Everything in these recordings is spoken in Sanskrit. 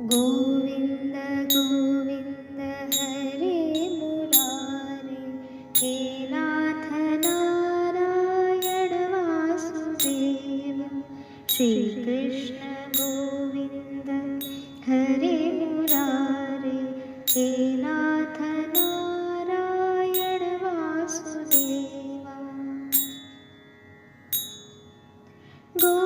गोविन्द गोविन्द हरे मुरारे हे नाथ नारायण वासुदेव। श्रीकृष्ण गोविन्द हरे मुरारे हे नाथ नारायण वासुदेवा। गोविन्द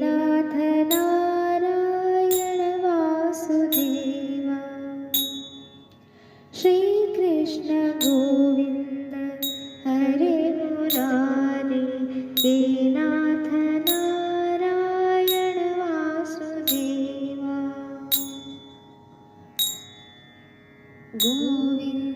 नाथ नारायण वासुदेवा श्रीकृष्ण गोविन्द हरे मुरारे हे नाथ नारायण वासुदेवा गोविन्द